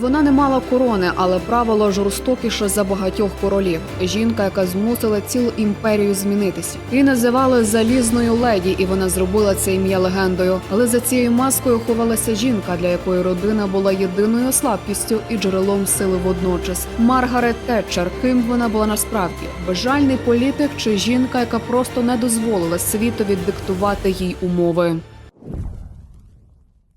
Вона не мала корони, але правила жорстокіше за багатьох королів. Жінка, яка змусила цілу імперію змінитися. Її називали залізною леді, і вона зробила це ім'я легендою. Але за цією маскою ховалася жінка, для якої родина була єдиною слабкістю і джерелом сили водночас. Маргарет Тетчер. Ким вона була насправді? Безжальний політик чи жінка, яка просто не дозволила світові диктувати їй умови.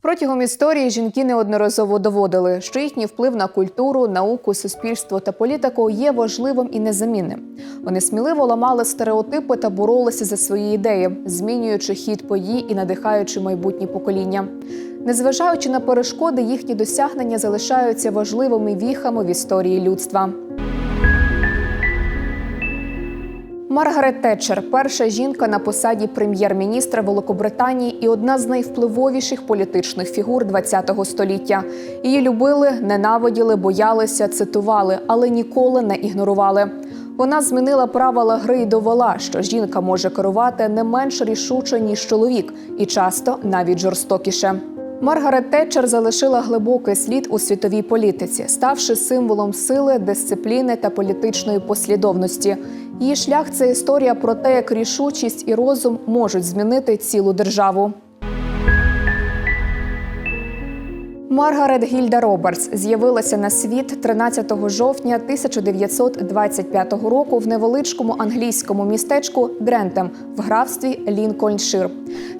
Протягом історії жінки неодноразово доводили, що їхній вплив на культуру, науку, суспільство та політику є важливим і незамінним. Вони сміливо ламали стереотипи та боролися за свої ідеї, змінюючи хід подій і надихаючи майбутні покоління. Незважаючи на перешкоди, їхні досягнення залишаються важливими віхами в історії людства. Маргарет Тетчер перша жінка на посаді прем'єр-міністра Великобританії і одна з найвпливовіших політичних фігур ХХ століття. Її любили, ненавиділи, боялися, цитували, але ніколи не ігнорували. Вона змінила правила гри і довела, що жінка може керувати не менш рішуче ніж чоловік, і часто навіть жорстокіше. Маргарет Тетчер залишила глибокий слід у світовій політиці, ставши символом сили, дисципліни та політичної послідовності. Її шлях це історія про те, як рішучість і розум можуть змінити цілу державу. Маргарет Гільда Робертс з'явилася на світ 13 жовтня 1925 року в невеличкому англійському містечку Грентем в графстві Лінкольншир.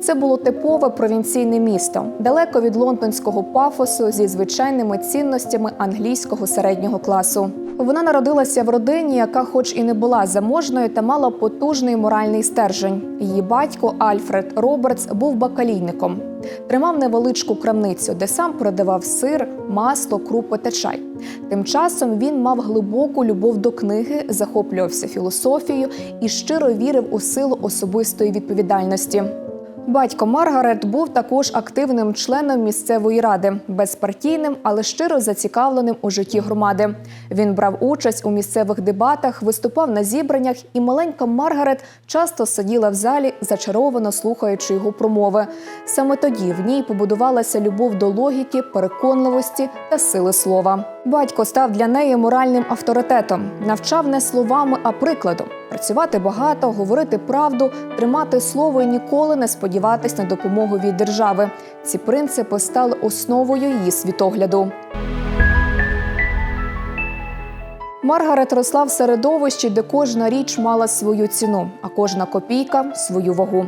Це було типове провінційне місто, далеко від лондонського пафосу зі звичайними цінностями англійського середнього класу. Вона народилася в родині, яка, хоч і не була заможною, та мала потужний моральний стержень. Її батько Альфред Робертс був бакалійником. Тримав невеличку крамницю, де сам продавав сир, масло, крупи та чай. Тим часом він мав глибоку любов до книги, захоплювався філософією і щиро вірив у силу особистої відповідальності. Батько Маргарет був також активним членом місцевої ради, безпартійним, але щиро зацікавленим у житті громади. Він брав участь у місцевих дебатах, виступав на зібраннях, і маленька Маргарет часто сиділа в залі, зачаровано слухаючи його промови. Саме тоді в ній побудувалася любов до логіки, переконливості та сили слова. Батько став для неї моральним авторитетом, навчав не словами, а прикладом. Працювати багато, говорити правду, тримати слово і ніколи не сподіватись на допомогу від держави. Ці принципи стали основою її світогляду. Маргарет росла в середовищі, де кожна річ мала свою ціну, а кожна копійка свою вагу.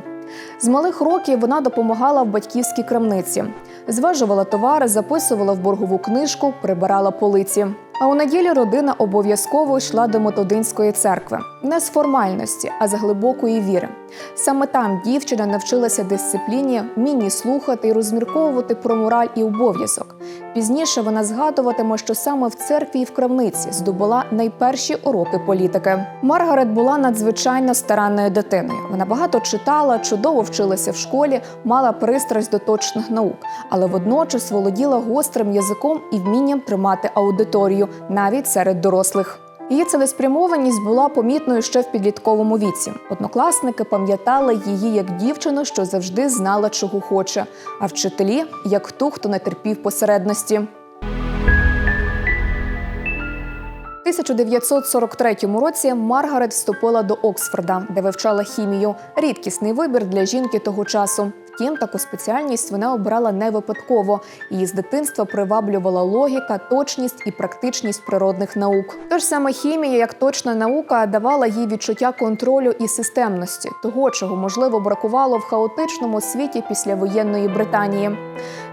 З малих років вона допомагала в батьківській крамниці, зважувала товари, записувала в боргову книжку, прибирала полиці. А у неділі родина обов'язково йшла до Методинської церкви не з формальності, а з глибокої віри. Саме там дівчина навчилася дисципліні, вмінні слухати і розмірковувати про мораль і обов'язок. Пізніше вона згадуватиме, що саме в церкві і в крамниці здобула найперші уроки політики. Маргарет була надзвичайно старанною дитиною. Вона багато читала, чудово вчилася в школі, мала пристрасть до точних наук, але водночас володіла гострим язиком і вмінням тримати аудиторію навіть серед дорослих. Її цілеспрямованість була помітною ще в підлітковому віці. Однокласники пам'ятали її як дівчину, що завжди знала, чого хоче, а вчителі як ту, хто не терпів посередності. 1943 році Маргарет вступила до Оксфорда, де вивчала хімію. Рідкісний вибір для жінки того часу. Втім, таку спеціальність вона обрала не випадково. Її з дитинства приваблювала логіка, точність і практичність природних наук. Тож саме хімія, як точна наука, давала їй відчуття контролю і системності, того, чого можливо бракувало в хаотичному світі післявоєнної Британії.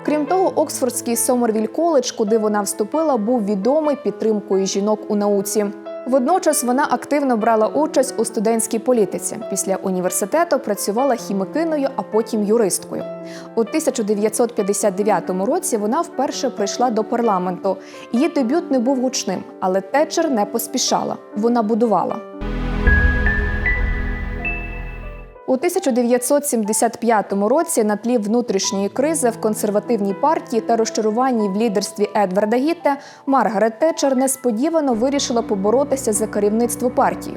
Крім того, Оксфордський Сомервіль коледж, куди вона вступила, був відомий підтримкою жінок у науці. Водночас вона активно брала участь у студентській політиці. Після університету працювала хімикиною, а потім юристкою. У 1959 році вона вперше прийшла до парламенту. Її дебют не був гучним, але течер не поспішала. Вона будувала. У 1975 році на тлі внутрішньої кризи в консервативній партії та розчаруванні в лідерстві Едварда Гітте Маргарет Тетчер несподівано вирішила поборотися за керівництво партії.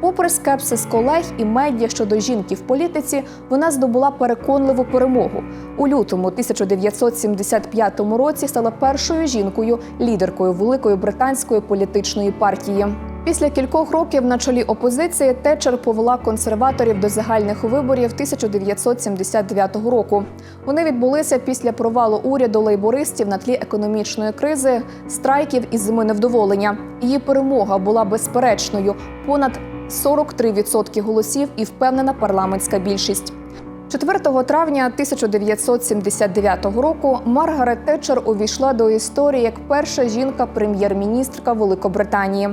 Попри скепсис колег і медіа щодо жінки в політиці, вона здобула переконливу перемогу. У лютому 1975 році стала першою жінкою лідеркою великої британської політичної партії. Після кількох років на чолі опозиції Тетчер повела консерваторів до загальних виборів 1979 року. Вони відбулися після провалу уряду лейбористів на тлі економічної кризи, страйків і зими невдоволення. Її перемога була безперечною понад 43% голосів і впевнена парламентська більшість. 4 травня 1979 року Маргарет Тетчер увійшла до історії як перша жінка-прем'єр-міністрка Великобританії.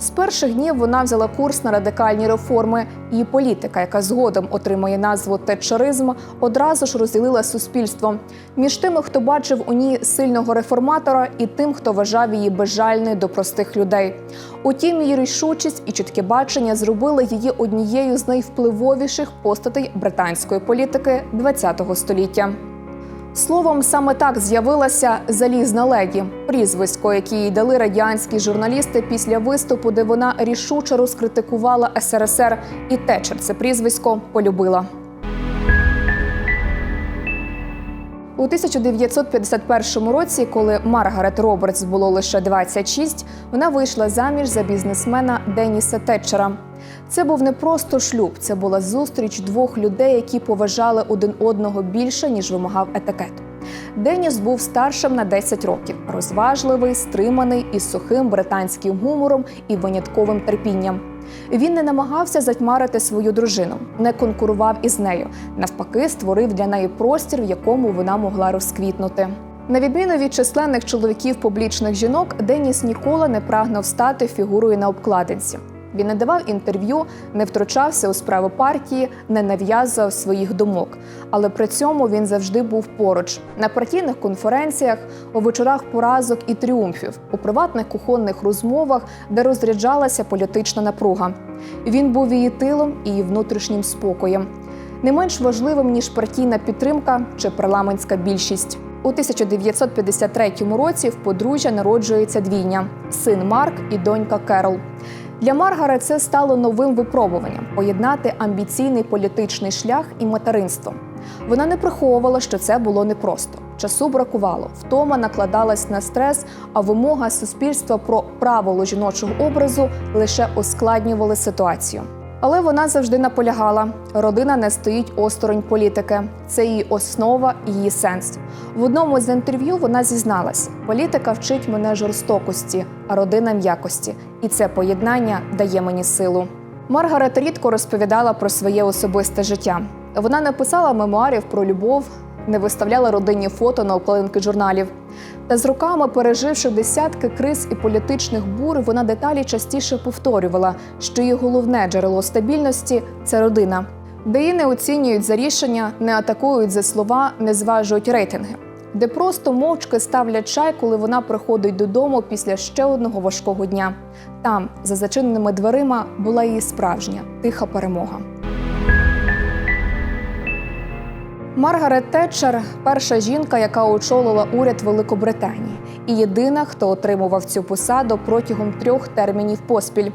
З перших днів вона взяла курс на радикальні реформи. Її політика, яка згодом отримає назву тетчеризм, одразу ж розділила суспільство між тими, хто бачив у ній сильного реформатора, і тим, хто вважав її безжальною до простих людей. Утім, її рішучість і чітке бачення зробили її однією з найвпливовіших постатей британської політики ХХ століття. Словом, саме так з'явилася залізна леді, прізвисько, яке їй дали радянські журналісти після виступу, де вона рішуче розкритикувала СРСР, і Тетчер це прізвисько полюбила. У 1951 році, коли Маргарет Робертс було лише 26, вона вийшла заміж за бізнесмена Деніса Тетчера. Це був не просто шлюб, це була зустріч двох людей, які поважали один одного більше, ніж вимагав етикет. Деніс був старшим на 10 років, розважливий, стриманий із сухим британським гумором і винятковим терпінням. Він не намагався затьмарити свою дружину, не конкурував із нею. Навпаки, створив для неї простір, в якому вона могла розквітнути. На відміну від численних чоловіків публічних жінок, Деніс ніколи не прагнув стати фігурою на обкладинці. Він не давав інтерв'ю, не втручався у справи партії, не нав'язував своїх думок. Але при цьому він завжди був поруч на партійних конференціях, у вечорах поразок і тріумфів, у приватних кухонних розмовах, де розряджалася політична напруга. Він був її тилом і її внутрішнім спокоєм. Не менш важливим ніж партійна підтримка чи парламентська більшість. У 1953 році в подружжя народжується двійня син Марк і донька Керол. Для Маргарет це стало новим випробуванням поєднати амбіційний політичний шлях і материнство. Вона не приховувала, що це було непросто. Часу бракувало, втома накладалась на стрес, а вимога суспільства про правило жіночого образу лише ускладнювали ситуацію. Але вона завжди наполягала: родина не стоїть осторонь політики. Це її основа її сенс. В одному з інтерв'ю вона зізналась: політика вчить мене жорстокості, а родина м'якості. І це поєднання дає мені силу. Маргарет рідко розповідала про своє особисте життя. Вона не писала мемуарів про любов, не виставляла родинні фото на обкладинки журналів. Та з роками, переживши десятки криз і політичних бур, вона деталі частіше повторювала, що її головне джерело стабільності це родина, де її не оцінюють за рішення, не атакують за слова, не зважують рейтинги, де просто мовчки ставлять чай, коли вона приходить додому після ще одного важкого дня. Там, за зачиненими дверима, була її справжня тиха перемога. Маргарет Тетчер перша жінка, яка очолила уряд Великобританії, і єдина, хто отримував цю посаду протягом трьох термінів поспіль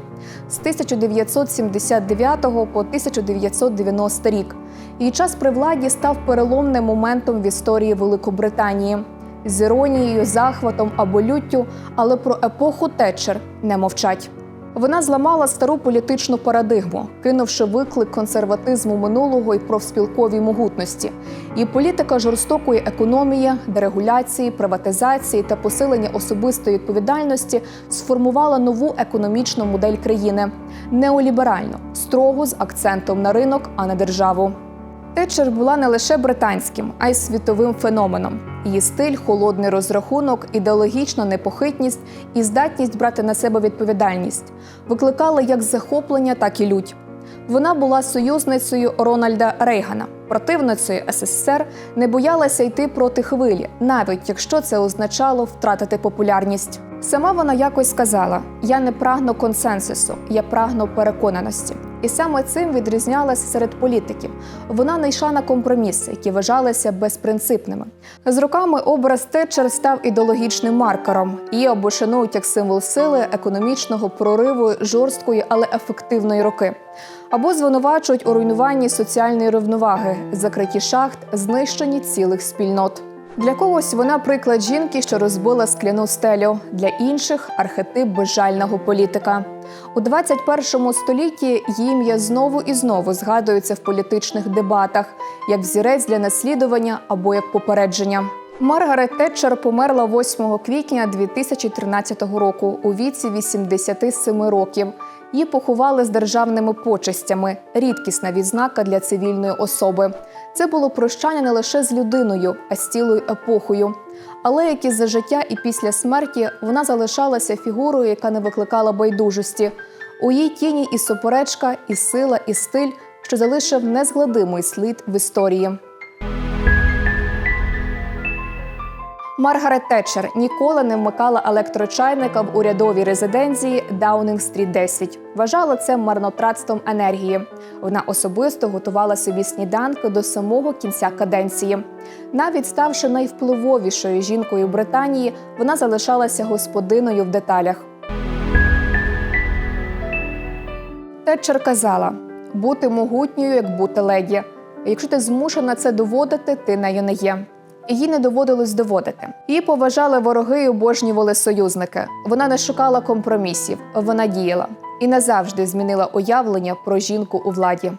з 1979 по 1990 рік. Її час при владі став переломним моментом в історії Великобританії з іронією, захватом або люттю, але про епоху Тетчер не мовчать. Вона зламала стару політичну парадигму, кинувши виклик консерватизму минулого і профспілковій могутності. І політика жорстокої економії, дерегуляції, приватизації та посилення особистої відповідальності сформувала нову економічну модель країни неоліберальну, строгу з акцентом на ринок, а не державу. Тетчер була не лише британським, а й світовим феноменом. Її стиль, холодний розрахунок, ідеологічна непохитність і здатність брати на себе відповідальність викликали як захоплення, так і лють. Вона була союзницею Рональда Рейгана, противницею СССР, не боялася йти проти хвилі, навіть якщо це означало втратити популярність. Сама вона якось сказала: Я не прагну консенсусу, я прагну переконаності. І саме цим відрізнялася серед політиків. Вона не йшла на компроміси, які вважалися безпринципними. З роками образ Тетчер став ідеологічним маркером. Її або шанують як символ сили, економічного прориву, жорсткої, але ефективної роки. Або звинувачують у руйнуванні соціальної рівноваги, закритті шахт, знищенні цілих спільнот. Для когось вона приклад жінки, що розбила скляну стелю, для інших архетип безжального політика. У 21 столітті її ім'я знову і знову згадується в політичних дебатах як взірець для наслідування або як попередження. Маргарет Тетчер померла 8 квітня 2013 року у віці 87 років. Її поховали з державними почестями рідкісна відзнака для цивільної особи. Це було прощання не лише з людиною, а з цілою епохою. Але як і за життя і після смерті вона залишалася фігурою, яка не викликала байдужості. У її тіні і суперечка, і сила, і стиль, що залишив незгладимий слід в історії. Маргарет Тетчер ніколи не вмикала електрочайника в урядовій резиденції Даунінг-стріт 10. Вважала це марнотратством енергії. Вона особисто готувала собі сніданки до самого кінця каденції. Навіть ставши найвпливовішою жінкою Британії, вона залишалася господиною в деталях. Тетчер казала: бути могутньою, як бути леді. Якщо ти змушена це доводити, ти нею не є. Їй не доводилось доводити. Її поважали вороги і обожнювали союзники. Вона не шукала компромісів, вона діяла і назавжди змінила уявлення про жінку у владі.